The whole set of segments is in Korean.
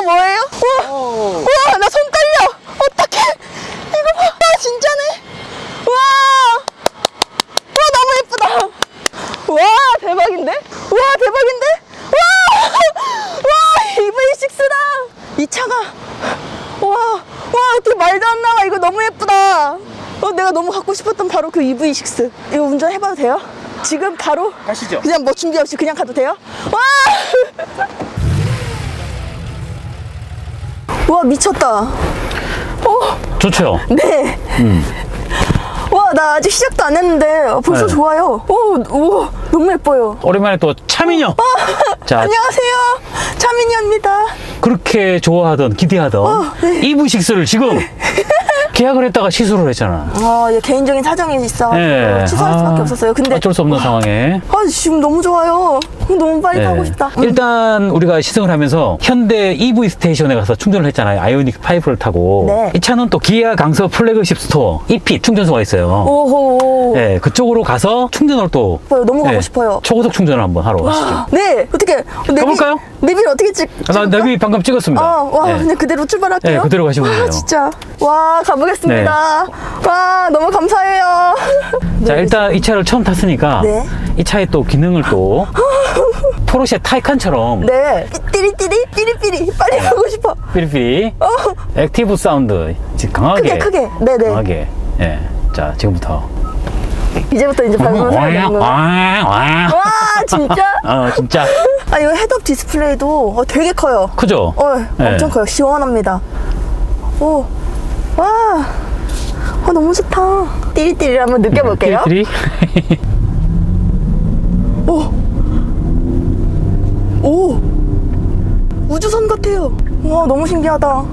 이거 뭐예요? 우와, 우와, 나 손 떨려. 어떡해. 이거 봐. 아, 진짜네. 우와. 우와, 너무 예쁘다. 와, 대박인데? 와, 대박인데? 와, 와, EV6다. 이 차가. 와, 와, 어떻게 말도 안 나와. 이거 너무 예쁘다. 어, 내가 너무 갖고 싶었던 바로 그 EV6. 이거 운전해봐도 돼요? 지금 바로? 가시죠. 그냥 뭐 준비 없이 그냥 가도 돼요? 와! 와, 미쳤다. 좋죠. 네. 와, 나 아직 시작도 안 했는데 어, 벌써 네. 좋아요. 오, 오, 너무 예뻐요. 오랜만에 또 차민영. 자, 안녕하세요. 차민희입니다. 그렇게 좋아하던, 기대하던 어, 네. EV6를 지금 계약을 했다가 취소를 했잖아. 아, 예, 개인적인 사정이 있어. 예. 취소할 아, 수밖에 없었어요. 근데 어쩔 수 없는 상황에. 아, 지금 너무 좋아요. 너무 빨리 네. 타고 싶다. 음. 일단 우리가 시승을 하면서 현대 EV 스테이션에 가서 충전을 했잖아요. 아이오닉 5를 타고. 네. 이 차는 또 기아 강서 플래그십 스토어 EP 충전소가 있어요. 오호. 네, 그쪽으로 가서 충전을 또 싶어요. 너무 가고 네, 싶어요. 초고속 충전을 한번 하러 가시죠. 와, 네, 어떻게 내비, 가볼까요? 내비를 어떻게 찍? 아, 나 찍을까? 내비 방금 찍었습니다. 아, 와, 네. 그냥 그대로 출발할게요. 네, 그대로 가시면 와, 돼요. 네. 진짜. 와, 가보겠습니다. 와, 너무 감사해요. 자 일단 이 차를 처음 탔으니까 네. 이 차의 또 기능을 또 포르쉐 타이칸처럼 네. 띠리띠리, 삐리삐리. 빨리 가고 싶어. 삐리삐리 어, 액티브 사운드 강하게 크게, 크게. 네 네. 강하게 예. 자 지금부터 이제부터 이제 밟으면 거야. 와 와, 진짜? 어 진짜 아, 이거 헤드업 디스플레이도 어, 되게 커요. 크죠? 어, 네. 엄청 커요. 시원합니다. 오, 와. 어, 너무 좋다. 띠리띠리 한번 느껴볼게요. 오! 오! 우주선 같아요. 와, 너무 신기하다.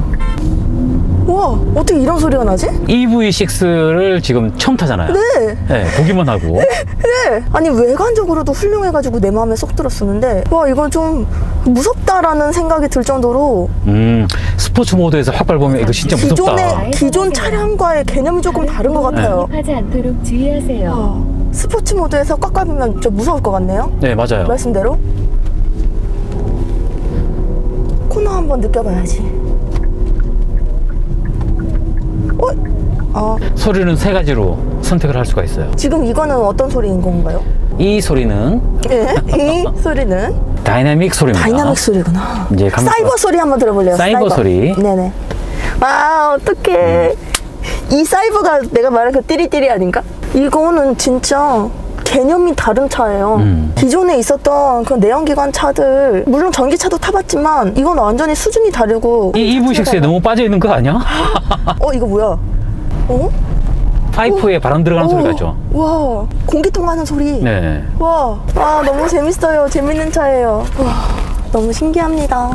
와, 어떻게 이런 소리가 나지? EV6를 지금 처음 타잖아요. 네. 네, 보기만 하고 네. 아니, 외관적으로도 훌륭해가지고 내 마음에 쏙 들었었는데, 와, 이건 좀 무섭다라는 생각이 들 정도로 음 스포츠 모드에서 확 밟으면 이거 진짜 무섭다. 기존의, 기존 차량과의 개념이 조금 다른 것 같아요. 하지 않도록 주의하세요. 와, 스포츠 모드에서 꽉 밟으면 좀 무서울 것 같네요. 네 맞아요. 말씀대로. 코너 한번 느껴봐야지. 어? 아, 소리는 세 가지로 선택을 할 수가 있어요. 지금 이거는 어떤 소리인 건가요? 이 소리는 예, 이 소리는 다이나믹 소리입니다. 다이나믹 소리구나. 이제 감- 사이버 소리 한번 들어볼래요? 사이버 소리. 네네. 아, 어떡해. 이 사이버가 내가 말한 그 띠리띠리 아닌가? 이거는 진짜 개념이 다른 차예요. 음. 기존에 있었던 그 내연기관 차들, 물론 전기차도 타봤지만, 이건 완전히 수준이 다르고. 이 EV6에 너무 빠져 있는 거 아니야? 어, 이거 뭐야? 어? 파이프에 바람 들어가는 소리 어, 같죠? 와, 공기 통 하는 소리. 네. 와, 아, 너무 재밌어요. 재밌는 차예요. 와, 너무 신기합니다.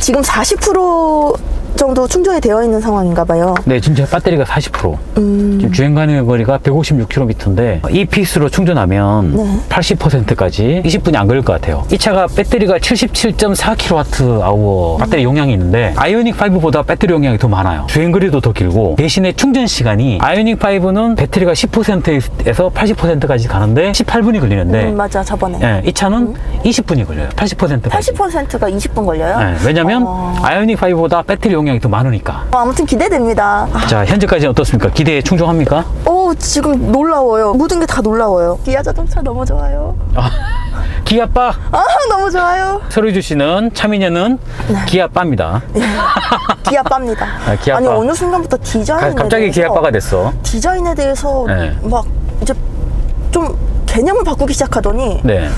지금 40% 정도 충전이 되어 있는 상황인가 봐요. 네, 지금 제 배터리가 40%. 음, 지금 주행 가능 거리가 156km인데 이 피스로 충전하면 네. 80%까지 20분이 안 걸릴 것 같아요. 이 차가 배터리가 77.4kWh 배터리 용량이 있는데 아이오닉 5보다 배터리 용량이 더 많아요. 주행 거리도 더 길고 대신에 충전 시간이 아이오닉 5는 배터리가 10%에서 80%까지 가는데 18분이 걸리는데 음, 맞아, 저번에. 예, 이 차는 20분이 걸려요. 80%까지. 80%가 20분 걸려요? 네, 왜냐면 어. 아이오닉 5보다 배터리 용량 이 더 많으니까. 어, 아무튼 기대됩니다. 아, 자, 현재까지 어떻습니까? 기대에 충족합니까? 오, 지금 놀라워요. 모든 게 다 놀라워요. 기아 자동차 너무 좋아요. 아, 기아빠 아, 너무 좋아요. 서류 주시는 차미녀는 기아빠입니다. 기아빠입니다. 아, 기아빠. 아니, 어느 순간부터 디자인에 가- 갑자기 대해서 기아빠가 됐어. 디자인에 대해서 네. 막 이제 좀 개념을 바꾸기 시작하더니 네.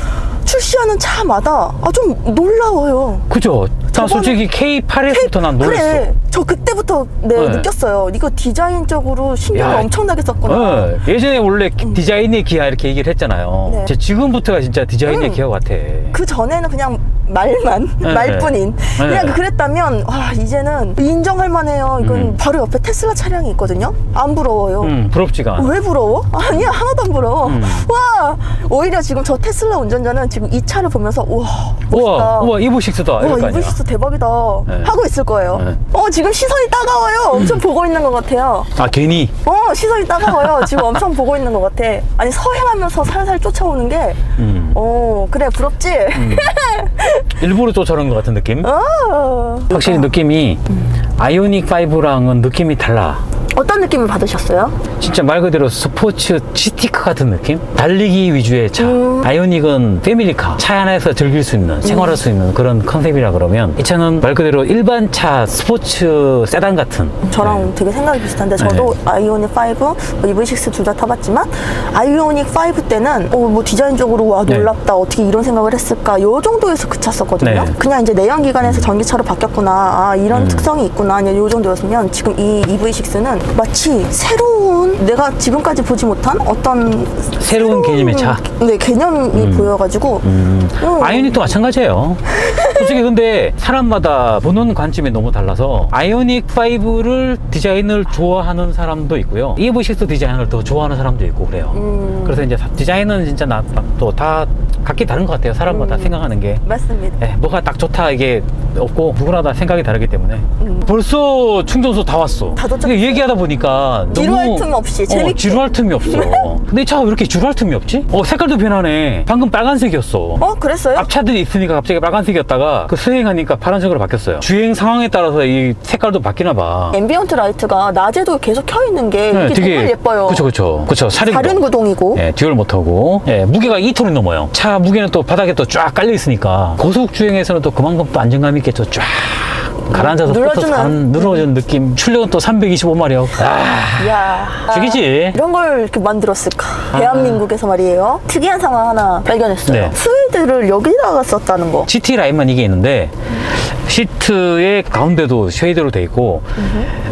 출시하는 차마다 아, 좀 놀라워요. 그죠? 난 솔직히 K8에서부터 난 놀랐어. 그래, 저 그때부터 네, 네. 느꼈어요. 이거 디자인적으로 신경을 야, 엄청나게 썼구나. 어, 예전에 원래 디자인의 기아 이렇게 얘기를 했잖아요. 네. 제 지금부터가 진짜 디자인의 음. 기아 같아. 그 전에는 그냥 말만 네. 말뿐인 그냥 네. 그랬다면 와 이제는 인정할 만해요. 이건 음. 바로 옆에 테슬라 차량이 있거든요. 안 부러워요. 음, 부럽지가 않아. 왜 부러워? 아니야 하나도 안 부러워. 음. 와 오히려 지금 저 테슬라 운전자는 지금 이 차를 보면서 우와 멋있다. 우와, 우와, 이브6다. 와 이럴 거 아니야. 이브시스 대박이다 네. 하고 있을 거예요. 네. 어 지금 시선이 따가워요. 엄청 보고 있는 것 같아요. 아, 괜히. 어 시선이 따가워요. 지금 엄청 보고 있는 것 같아. 아니 서행하면서 살살 쫓아오는 게 음. 어 그래 부럽지? 일부러 쫓아오는 것 같은 느낌? 아, 확실히 느낌이 아이오닉 5랑은 느낌이 달라. 어떤 느낌을 받으셨어요? 진짜 말 그대로 스포츠 치티카 같은 느낌? 달리기 위주의 차. 음. 아이오닉은 패밀리카. 차 안에서 즐길 수 있는, 생활할 수 있는 그런 컨셉이라 그러면 이 차는 말 그대로 일반 차 스포츠 세단 같은. 저랑 되게 생각이 비슷한데 저도 아이오닉 5, 뭐 EV6 둘 다 타봤지만 아이오닉 5 때는 어, 뭐 디자인적으로 와 네. 놀랍다 어떻게 이런 생각을 했을까 요 정도에서 그쳤었거든요. 네. 그냥 이제 내연기관에서 전기차로 바뀌었구나 아 이런 음. 특성이 있구나 그냥 요 정도였으면 지금 이 EV6는 마치 새로운 내가 지금까지 보지 못한 어떤 새로운 개념의 차. 네 개념 이 보여가지고 음, 음. 아이오닉도 마찬가지예요. 솔직히 근데 사람마다 보는 관점이 너무 달라서 아이오닉 5를 디자인을 좋아하는 사람도 있고요. EV6 디자인을 더 좋아하는 사람도 있고 그래요. 음. 그래서 이제 다- 디자인은 진짜 또 다 각기 다른 것 같아요. 사람마다 음. 생각하는 게. 맞습니다. 예, 뭐가 딱 좋다 이게 없고 누구나 다 생각이 다르기 때문에 음. 벌써 충전소 다 왔어. 다. 이게 얘기하다 보니까 너무 지루할 틈 없이 어, 재밌게. 지루할 틈이 없어. 근데 이 차가 왜 이렇게 지루할 틈이 없지? 어 색깔도 변하네. 방금 빨간색이었어. 어 그랬어요? 앞차들이 있으니까 갑자기 빨간색이었다가 그 수행하니까 파란색으로 바뀌었어요. 주행 상황에 따라서 이 색깔도 바뀌나 봐. 앰비언트 라이트가 낮에도 계속 켜 있는 게 네, 이게 정말 예뻐요. 그쵸 그쵸 그쵸 사륜 사륜 구동이고 예, 듀얼 모터고 예, 무게가 2톤이 넘어요. 차 무게는 또 바닥에 또 쫙 깔려 있으니까 고속 주행에서는 또 그만큼 또 안정감 있게 또 쫙 가라앉아서 눌러주는- 가는 늘어지는 느낌. 출력은 또 325마력. 아, 이야 죽이지. 이런 걸 이렇게 만들었을까 대한민국에서 말이에요 특이한 상황 하나 발견했어요 네. 스웨 이드를 여기다가 썼다는 거. GT 라인만 이게 있는데 시트의 가운데도 쉐이드로 돼 있고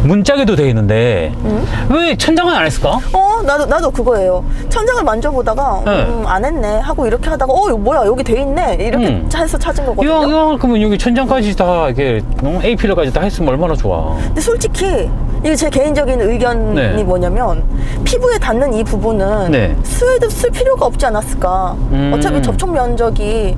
문짝에도 돼 있는데 왜 천장은 안 했을까? 어, 나도, 나도 그거예요. 천장을 만져보다가, 네. 음, 안 했네. 하고 이렇게 하다가, 어, 이거 뭐야, 여기 돼 있네. 이렇게 음. 해서 찾은 거거든요. 이왕 그러면 여기 천장까지 다 이게 어, A 필러까지 다 했으면 얼마나 좋아. 근데 솔직히, 이게 제 개인적인 의견이 네. 뭐냐면, 피부에 닿는 이 부분은 네. 스웨이드 쓸 필요가 없지 않았을까. 음. 어차피 접촉 면적이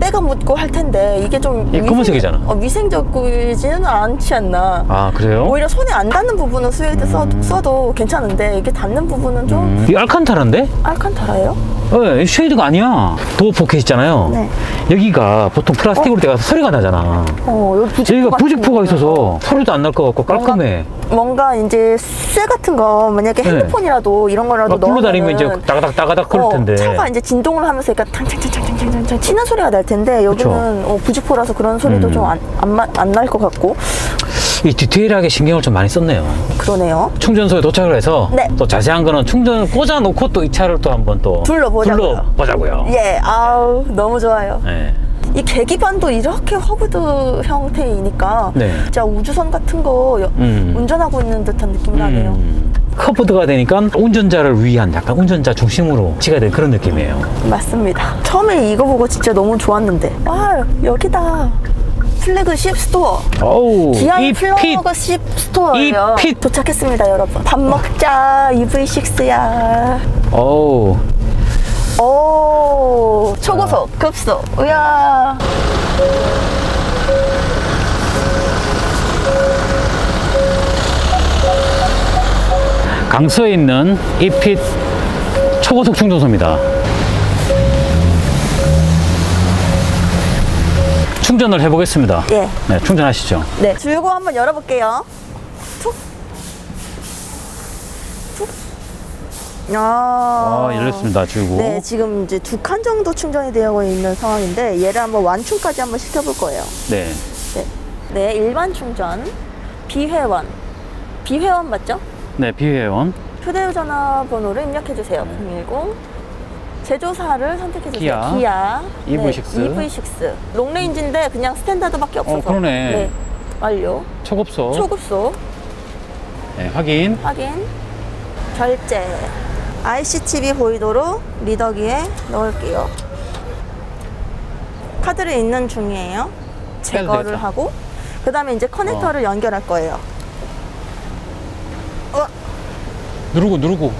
때가 묻고 할 텐데, 이게 좀. 이게 검은색이잖아. 어, 위생적이지는 않지 않나. 아 그래요? 오히려 손에 안 닿는 부분은 스웨이드 써, 써도 괜찮은데, 이게 닿는 부분은 좀 음, 이 알칸타라인데? 알칸타라예요? 어, 이 쉐이드가 아니야. 도어 포켓 있잖아요. 네. 여기가 보통 플라스틱으로 돼가 소리가 나잖아. 어, 여기 부직포 같은 부직포가 거. 있어서 소리도 안 날 것 같고 깔끔해. 뭔가 이제 쇠 같은 거 만약에 네. 핸드폰이라도 이런 거라도 막 굴러다니면 이제 따가닥 따가닥 그럴 어, 텐데. 차가 이제 진동을 하면서 약간 탕탕탕탕탕탕탕 치는 소리가 날 텐데 여기는. 어, 부직포라서 그런 소리도 음. 좀안날 것 같고 이 디테일하게 신경을 좀 많이 썼네요. 그러네요. 충전소에 도착을 해서 네. 또 자세한 거는 충전 꽂아 놓고 또 이 차를 또 한번 또 둘러보 자고요. 둘러보자고요. 예, 아우 너무 좋아요. 네. 이 계기판도 이렇게 허브드 형태이니까 네. 진짜 우주선 같은 거 여- 음. 운전하고 있는 듯한 느낌이 나네요. 음, 커브드가 되니까 운전자를 위한 약간 운전자 중심으로 치가 된 그런 느낌이에요. 맞습니다. 처음에 이거 보고 진짜 너무 좋았는데 아 여기다 플래그십 스토어 어우, 기아의 이 핏. 플래그십 스토어예요. 이 핏. 도착했습니다, 여러분. 밥 먹자. EV6야. 어우, 오, 초고속, 급속. 우야. 강서에 있는 이핏 초고속 충전소입니다. 충전을 해보겠습니다. 예. 네, 충전하시죠. 네. 줄고 한번 열어볼게요. 아, 아, 열렸습니다. 주고. 네, 지금 이제 두 칸 정도 충전이 되어 있는 상황인데 얘를 한번 완충까지 한번 시켜볼 거예요. 네. 네. 네, 일반 충전, 비회원. 비회원 맞죠? 네, 비회원. 휴대전화 번호를 입력해 주세요. 010 제조사를 선택해 주세요. 기아. 기아. EV6. 네, EV6. 롱레인지인데 그냥 스탠다드밖에 없어서. 어, 그러네. 네. 완료. 초급소. 초급소 네, 확인. 확인. 결제. ICTV 보이도록 리더기에 넣을게요. 카드를 있는 중이에요. 제거를 되겠다. 하고 그 다음에 이제 커넥터를 연결할 거예요. 어, 누르고 누르고.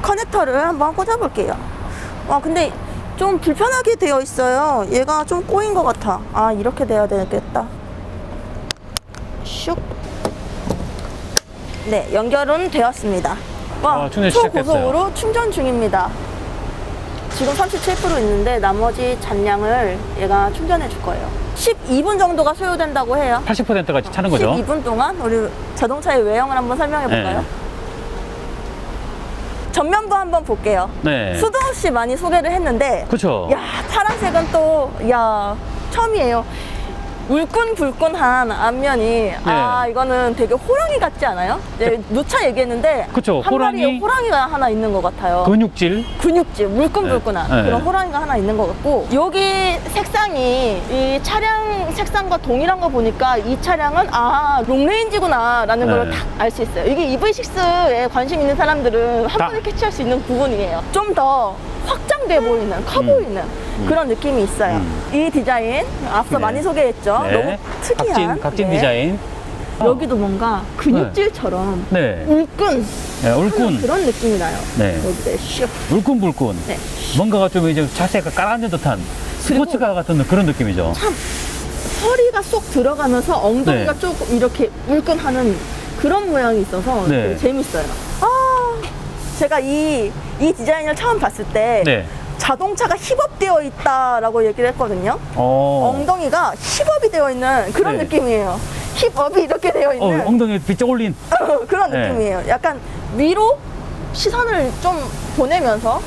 커넥터를 한번 꽂아볼게요. 와, 근데 좀 불편하게 되어 있어요. 얘가 좀 꼬인 것 같아. 아, 이렇게 돼야 되겠다. 슉. 네, 연결은 되었습니다. 와, 아, 충전 시작됐어요. 초고속으로 충전 중입니다. 지금 37% 있는데 나머지 잔량을 얘가 충전해 줄 거예요. 12분 정도가 소요된다고 해요. 80%까지 차는 거죠. 12분 동안 우리 자동차의 외형을 한번 설명해 볼까요? 네. 전면부 한번 볼게요. 네. 수도 없이 많이 소개를 했는데 그렇죠. 야 파란색은 또 야 처음이에요. 울끈불끈한 앞면이 아 이거는 되게 호랑이 같지 않아요? 네, 누차 얘기했는데 그쵸, 한 호랑이. 호랑이가 하나 있는 것 같아요. 근육질. 근육질, 물끈불끈한 네. 네. 그런 호랑이가 하나 있는 것 같고 여기 색상이 이 차량 색상과 동일한 거 보니까 이 차량은 아 롱레인지구나 라는 네. 걸딱알 수 있어요 이게 EV6에 관심 있는 사람들은 한 다- 번에 캐치할 수 있는 부분이에요 좀 더 확장돼 보이는 커 음. 보이는 그런 느낌이 있어요 음. 이 디자인 앞서 네. 많이 소개했죠 네. 너무 특이한 각진, 각진 네. 디자인. 어. 여기도 뭔가 근육질처럼 네. 울끈 네, 울끈. 그런 느낌이 나요 네. 여기에 슉 울끈불끈. 네. 뭔가가 좀 이제 자세가 깔아앉은 듯한 스포츠카 같은 그런 느낌이죠. 참 허리가 쏙 들어가면서 엉덩이가 네. 조금 이렇게 울끈하는 그런 모양이 있어서 네. 되게 재밌어요. 아, 제가 이, 이 디자인을 처음 봤을 때 네. 자동차가 힙업되어 있다라고 얘기를 했거든요. 어. 엉덩이가 힙업이 되어 있는 그런 네. 느낌이에요. 힙업이 이렇게 되어 어, 있는 엉덩이에 비쩍 올린. 그런 네. 느낌이에요. 약간 위로 시선을 좀 보내면서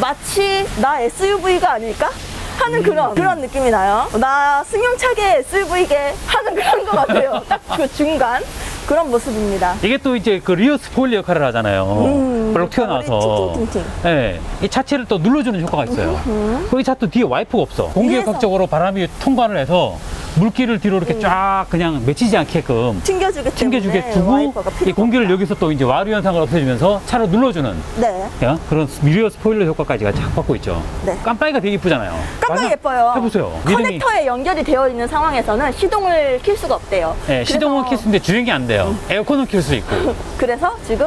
마치 나 SUV가 아닐까? 하는 음. 그런 그런 느낌이 나요. 나 승용차계 SUV계 하는 그런 것 같아요. 딱 그 중간 그런 모습입니다. 이게 또 이제 그 리어 스포일러 역할을 하잖아요. 음, 별로 튀어나와서. 팅팅팅팅. 네. 이 차체를 또 눌러주는 효과가 있어요. 음. 그이 차또 뒤에 와이프가 없어. 공기역학적으로 바람이 통과를 해서 물기를 뒤로 이렇게 쫙 그냥 맺히지 않게끔 튕겨주게 때문에 튕겨주게 두고 음. 와이퍼가 이 필요가 공기를 없다. 여기서 또 이제 와류 현상을 없애주면서 차를 눌러주는 네, 야, 그런 미리어 스포일러 효과까지 쫙 받고 있죠. 네. 깜빡이가 되게 이쁘잖아요. 깜빡이 맞아? 예뻐요. 해보세요. 커넥터에 연결이 되어 있는 상황에서는 시동을 킬 수가 없대요. 네, 시동은 그래서- 킬수 있는데 주행이 안 돼요. 에어컨은 킬 수 있고. 그래서 지금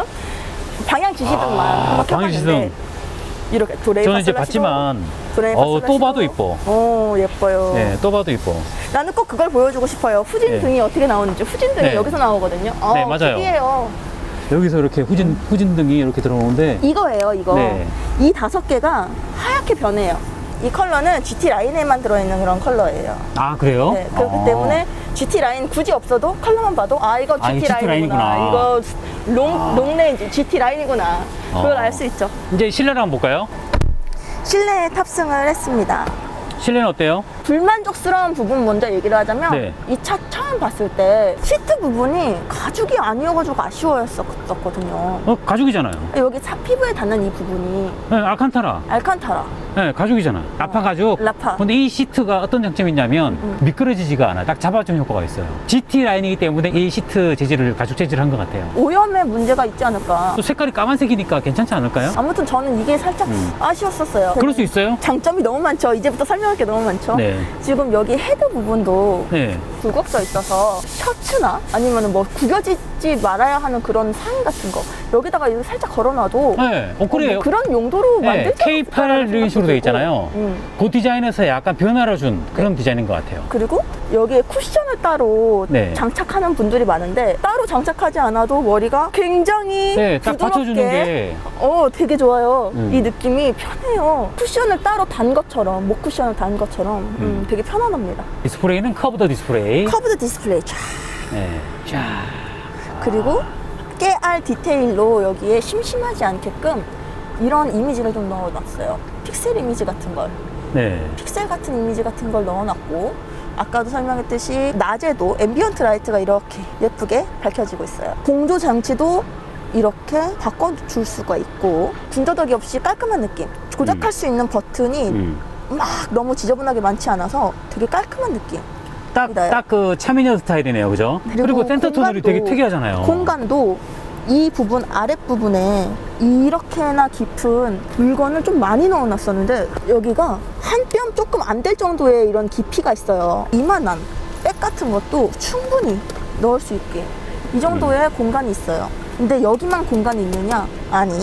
방향 지시등만 아, 방향 켜봤는데 이렇게 저는 이제 봤지만, 도레이 어, 또 봐도. 이뻐. 오 예뻐요. 네, 또 봐도 이뻐. 나는 꼭 그걸 보여주고 싶어요. 후진 네. 등이 어떻게 나오는지. 후진 등이 네. 여기서 나오거든요. 어, 네, 맞아요. 특이해요. 여기서 이렇게 후진, 후진등이 이렇게 들어오는데, 이거예요, 이거. 네. 이 다섯 개가 하얗게 변해요. 이 컬러는 GT 라인에만 들어있는 그런 컬러예요. 아, 그래요? 네, 그렇기 아. 때문에 GT 라인 굳이 없어도 컬러만 봐도 아 이거 아, GT 이거 GT 라인이구나. 라인이구나. 이거 롱 롱레인지 GT 라인이구나. 그걸 어. 알수 있죠. 이제 실내를 한번 볼까요? 실내에 탑승을 했습니다. 실내는 어때요? 불만족스러운 부분 먼저 얘기를 하자면 네. 이 차 처음 봤을 때 시트 부분이 가죽이 아니어가지고 아쉬워했었거든요. 어, 가죽이잖아요. 여기 차 피부에 닿는 이 부분이 네, 알칸타라. 알칸타라. 네, 가죽이잖아. 라파 가죽. 라파. 근데 이 시트가 어떤 장점이 있냐면 음. 미끄러지지가 않아. 딱 잡아주는 효과가 있어요. GT 라인이기 때문에 이 시트 재질을 가죽 재질을 한 것 같아요. 오염에 문제가 있지 않을까. 또 색깔이 까만색이니까 괜찮지 않을까요? 아무튼 저는 이게 살짝 음. 아쉬웠었어요. 그럴 수 있어요. 장점이 너무 많죠. 이제부터 설명 할 게 너무 많죠. 네. 지금 여기 헤드 부분도 네. 굴곡져 있어서 셔츠나 아니면 뭐 구겨지지 말아야 하는 그런 상의 같은 거 여기다가 이렇게 살짝 걸어놔도 네. 어, 그래요. 뭐 그런 용도로 네, 만들 K8 이런 식으로 되어 있잖아요. 음. 그 디자인에서 약간 변화를 준 그런 디자인인 것 같아요. 그리고 여기에 쿠션을 따로 네. 장착하는 분들이 많은데 따로 장착하지 않아도 머리가 굉장히 네, 딱 부드럽게 받쳐주는 게 어 되게 좋아요. 음. 이 느낌이 편해요. 쿠션을 따로 단 것처럼 목 쿠션을 단 것처럼 음, 음. 되게 편안합니다. 디스플레이는 커브더 디스플레이. 커브드 디스플레이 쫙 네. 자. 그리고 깨알 디테일로 여기에 심심하지 않게끔 이런 이미지를 좀 넣어놨어요. 픽셀 이미지 같은 걸. 네. 픽셀 같은 이미지 같은 걸 넣어놨고 아까도 설명했듯이 낮에도 앰비언트 라이트가 이렇게 예쁘게 밝혀지고 있어요. 공조 장치도 이렇게 바꿔줄 수가 있고 군더더기 없이 깔끔한 느낌. 조작할 음. 수 있는 버튼이 음. 막 너무 지저분하게 많지 않아서 되게 깔끔한 느낌. 딱, 네. 딱그 차미녀 스타일이네요. 그죠? 그리고 센터 공간도- 되게 특이하잖아요. 공간도 이 부분 아랫부분에 이렇게나 깊은 물건을 좀 많이 넣어놨었는데 여기가 한 뼘 조금 안 될 정도의 이런 깊이가 있어요 이만한 백 같은 것도 충분히 넣을 수 있게 이 정도의 공간이 있어요 근데 여기만 공간이 있느냐? 아니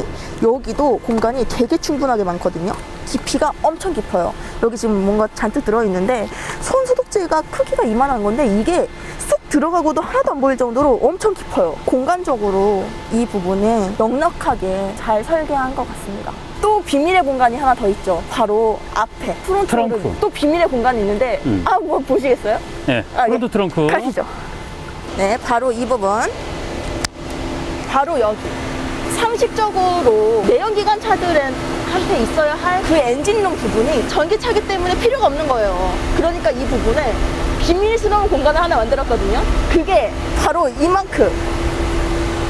여기도 공간이 되게 충분하게 많거든요 깊이가 엄청 깊어요 여기 지금 뭔가 잔뜩 들어있는데 손 소독제가 크기가 이만한 건데 이게 쏙 들어가고도 하나도 안 보일 정도로 엄청 깊어요. 공간적으로 이 부분은 넉넉하게 잘 설계한 것 같습니다. 또 비밀의 공간이 하나 더 있죠. 바로 앞에 프론트 트렁크. 또 비밀의 공간이 있는데 음. 아 뭐 보시겠어요? 네. 아, 예. 프론트 트렁크. 가시죠. 네, 바로 이 부분. 바로 여기. 상식적으로 내연기관 차들은 한테 있어야 할 그 엔진룸 부분이 전기차기 때문에 필요가 없는 거예요. 그러니까 이 부분에 비밀스러운 공간을 하나 만들었거든요. 그게 바로 이만큼.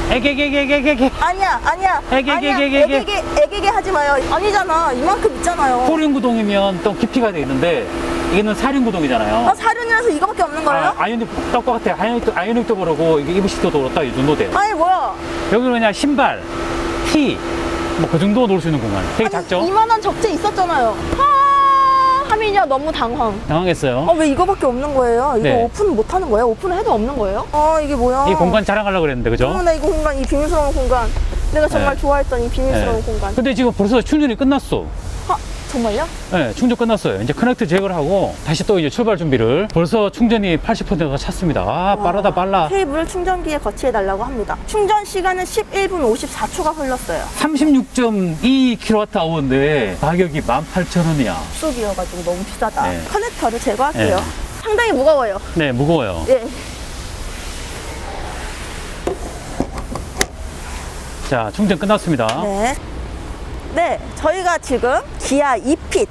에게게게게게게. 아니야, 아니야. 애기게. 애기게, 애기게 하지 마요. 아니잖아. 이만큼 있잖아요. 포륜구동이면 또 깊이가 돼 있는데 이게는 사륜구동이잖아요. 아, 사륜이라서 이거밖에 없는 거예요? 아, 아이오닉 똑같아. 아이오닉도, 아이오닉도 그러고 이게 이브시트도 그렇다 이 정도 돼요. 아니, 뭐야. 여기는 그냥 신발, 티, 뭐 그 정도 놓을 수 있는 공간. 되게 작죠? 이만한 적재 있었잖아요. 아, 하민이야 너무 당황. 당황했어요. 아, 왜 이거밖에 없는 거예요? 이거 네. 오픈 못 하는 거예요? 오픈을 해도 없는 거예요? 아, 이게 뭐야? 이 공간 자랑하려고 그랬는데, 그죠? 어, 나 이거 공간, 이 비밀스러운 공간. 내가 정말 네. 좋아했던 이 비밀스러운 네. 공간. 근데 지금 벌써 충전이 끝났어. 아, 정말요? 네, 충전 끝났어요. 이제 커넥트 제거를 하고 다시 또 이제 출발 준비를. 벌써 충전이 80%가 찼습니다. 아, 빠르다, 빨라. 케이블을 충전기에 거치해 달라고 합니다. 충전 시간은 11분 54초가 흘렀어요. 36.2kWh인데 가격이 18,000원이야. 쑥이어가지고 너무 비싸다. 네. 커넥터를 제거할게요. 네. 상당히 무거워요. 네, 무거워요. 예. 자, 충전 끝났습니다. 네. 네, 저희가 지금 기아 이핏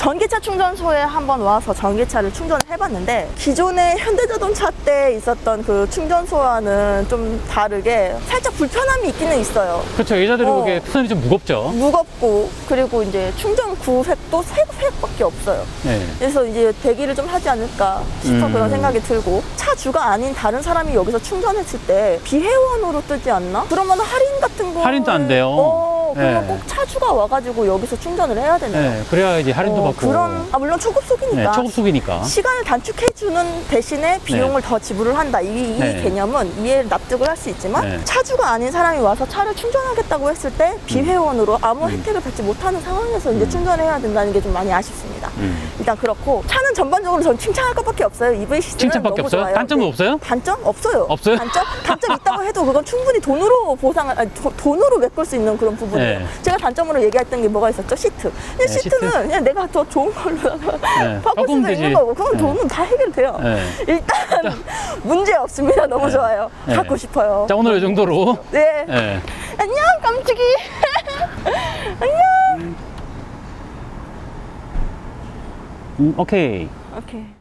전기차 충전소에 한번 와서 전기차를 충전을 해봤는데 기존의 현대자동차 때 있었던 그 충전소와는 좀 다르게 살짝 불편함이 있기는 있어요. 그렇죠. 여자들이 어. 보기에 투선이 좀 무겁죠. 무겁고 그리고 이제 충전 구획도 세 획밖에 없어요. 네. 그래서 이제 대기를 좀 하지 않을까 싶어 음. 그런 생각이 들고 차 주가 아닌 다른 사람이 여기서 충전했을 때 비회원으로 뜨지 않나? 그러면 할인 같은 거 할인도 안 돼요. 어, 그러면 네. 꼭 차주가 와가지고 여기서 충전을 해야 되네요. 네, 그래야 이제 할인도 어, 받고. 그런 아 물론 초급속이니까 네, 초급속이니까. 시간을 단축해주는 대신에 비용을 더 지불을 한다. 이, 이 네. 개념은 이해 납득을 할 수 있지만 네. 차주가 아닌 사람이 와서 차를 충전하겠다고 했을 때 비회원으로 아무 음. 혜택을 받지 못하는 상황에서 이제 충전을 해야 된다는 게 좀 많이 아쉽습니다. 음. 일단 그렇고 차는 전반적으로 전 칭찬할 것밖에 없어요. EV 시스템 칭찬밖에 너무 없어요? 좋아요. 단점도 네. 없어요? 단점 없어요. 없어요? 단점 단점 있다고 해도 그건 충분히 돈으로 보상을 아니, 도- 돈으로 메꿀 수 있는 그런 부분이에요. 네. 제가 단점으로 얘기했던 게 뭐가 있었죠? 시트. 근데 네, 시트는 시트. 그냥 내가 더 좋은 걸로 네, 바꿀 수도 되지. 있는 거고 그럼 네. 돈은 다 해결돼요. 네. 일단 문제 없습니다. 너무 네. 좋아요. 네. 갖고 싶어요. 자, 오늘 이 정도로. 네. 네. 안녕 깜찍이. 안녕. 음, 오케이. 오케이.